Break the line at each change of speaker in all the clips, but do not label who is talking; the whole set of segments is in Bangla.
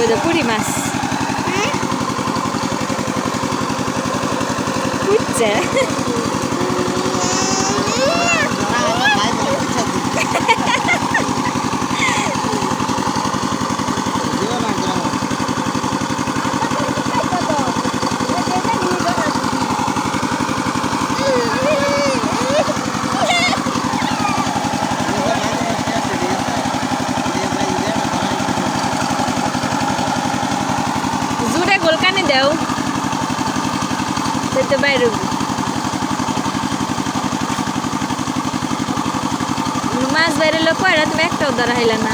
ওই যে পুরি মাছ গোলকানি দেও। তো বাইরে মাছ বাইরে লোক কয়রা তুমি একটাও ধরা হইলা না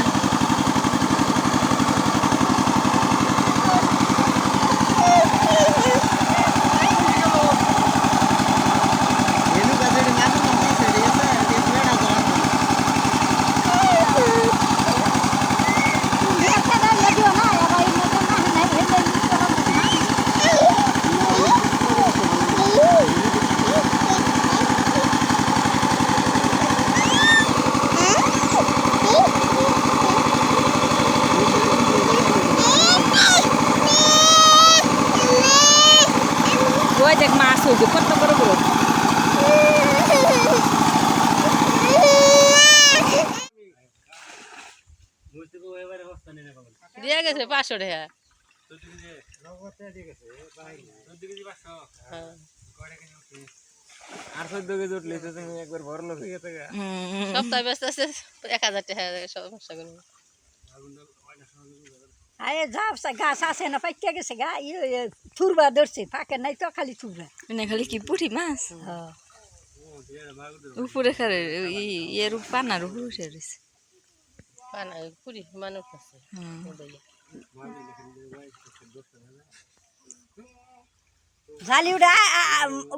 ওই দেখ মাছ হইছে কত বড় বড় দিয়ে গেছে পাঁচশো টাকা।
আর চোদ্দ কেজি উঠলে তো তুমি একবার বড় লোক হয়ে গেছে গা।
সপ্তাহে ব্যস্ত আছে এক হাজার টাকা সমস্যা করব।
আরে ঝাপসা গাছ আছে না পাইতে গেছে গা ইয়ে থুরবা ধরছে ফাঁকে নাই তো খালি থুরবা
মানে খালি কি পুঁটি মাছ?
হ্যাঁ।
উপরে খারে ইয়ের পানার উপরে উঠে রয়েছে।
पाना पूरी मानव से
झाली उडा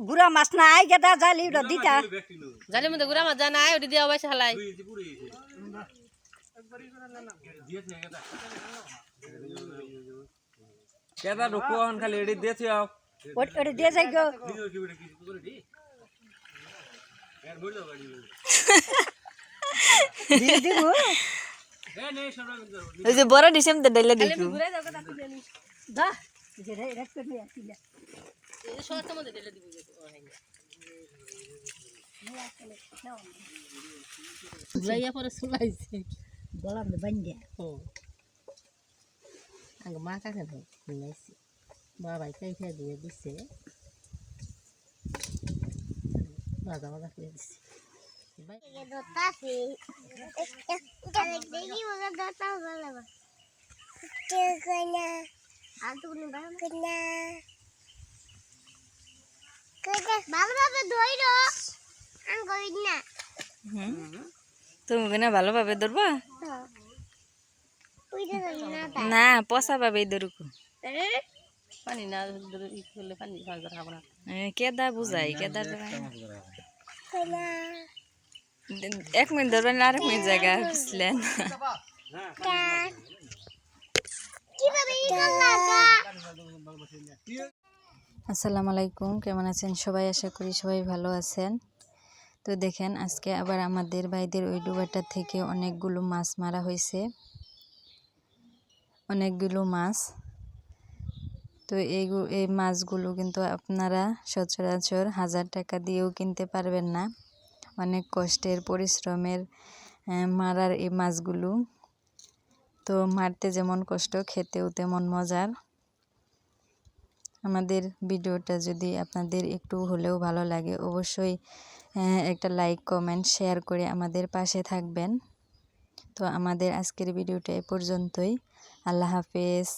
गुरा मासना आय गेदा झाली उडा दिता झाली
मध्ये गुरा मास जाना आय उडी देवा बाई शालाय
केदा डोको हन खाली एडी देत याव
ओट एडी दे जाय गो यार बोलो गाडी दी दी
ওই যে বড় ডিসেম তো ডাইলা দেখু।
দা যে রে রে করে
মধ্যে দিব যাইয়া পরে মা দিয়ে খেয়ে
ভালোভাবে
তুমি ধরবা?
না
না পচা পাবে ধরুকু
পানি না
কেদা বুঝাই? কেদা এক মিনিট ধরবেন না আরেক মিনিট জায়গা বুঝলেন আসসালামু আলাইকুম কেমন আছেন? সবাই আশা করি সবাই ভালো আছেন। তো দেখেন আজকে আবার আমাদের ভাইদের ওই ডুবাটা থেকে অনেকগুলো মাছ মারা হয়েছে। অনেকগুলো মাছ। তো এই এই মাছগুলো কিন্তু আপনারা সচরাচর হাজার টাকা দিয়েও কিনতে পারবেন না। অনেক কষ্টের পরিশ্রমের মারার এই মাছগুলো। তো মারতে যেমন কষ্ট, খেতেও তেমন মজার। আমাদের ভিডিওটা যদি আপনাদের একটু হলেও ভালো লাগে, অবশ্যই একটা লাইক, কমেন্ট, শেয়ার করে আমাদের পাশে থাকবেন। তো আমাদের আজকের ভিডিওটা এ পর্যন্তই। আল্লাহ হাফেজ।